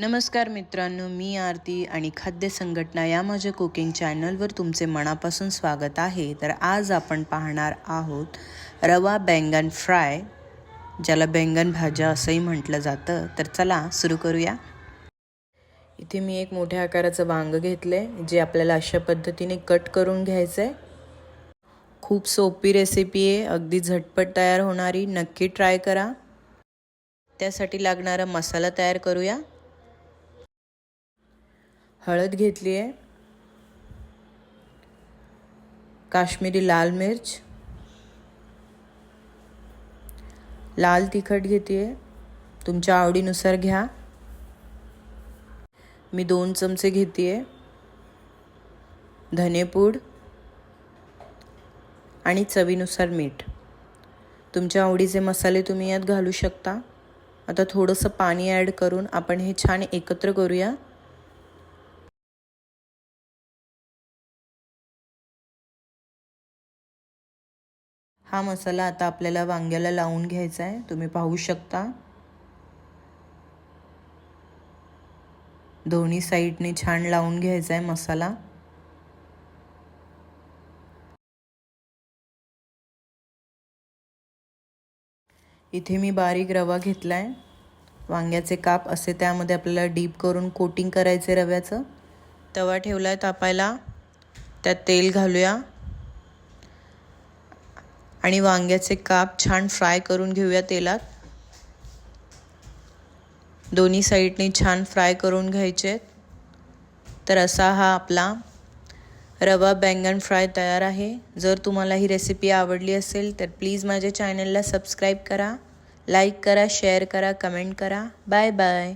नमस्कार मित्रांनो मी आरती आणि खाद्य संघटना या माझ्या कुकिंग चॅनलवर तुमचे मनापासून स्वागत आहे. तर आज आपण पाहणार आहोत रवा बैंगन फ्राय ज्याला बैंगन भाज्या असंही म्हटलं जातं. तर चला सुरू करूया. इथे मी एक मोठ्या आकाराचं वांग घेतलं आहे जे आपल्याला अशा पद्धतीने कट करून घ्यायचं आहे खूप सोपी रेसिपी आहे अगदी झटपट तयार होणारी. नक्की ट्राय करा. त्यासाठी लागणारा मसाला तयार करूया. हळद घेतली आहे. काश्मीरी लाल मिर्च. लाल तिखट घेते आहे. तुमच्या आवडीनुसार घ्या. मी दोन चमचे घेते आहे. धनेपूड आणि चवीनुसार मीठ. तुमच्या आवडीचे मसाले तुम्ही यात घालू शकता. आता थोडंसं पाणी ॲड करून आपण हे छान एकत्र करूया. हा मसाला आता आपल्याला वांग्याला लावून घ्यायचा आहे. तुम्ही पाहू शकता. दोन्ही साईडने छान लावून घ्यायचा आहे मसाला. इथे मी बारीक रवा घेतला आहे वांग्याचे काप असे त्यामध्ये आपल्याला डीप करून कोटिंग करायचे रव्याचं. तवा ठेवला आहे तापायला. त्यात तेल घालूया. आणि वांग्याचे काप छान फ्राय करून घेऊया तेलात. दोन्ही साईडने छान फ्राय करून घ्यायचे. तर असा हा आपला रवा बैंगन फ्राय तयार आहे. जर तुम्हाला ही रेसिपी आवडली असेल तर प्लीज माझ्या चॅनलला सबस्क्राईब करा लाईक करा शेअर करा कमेंट करा. Bye bye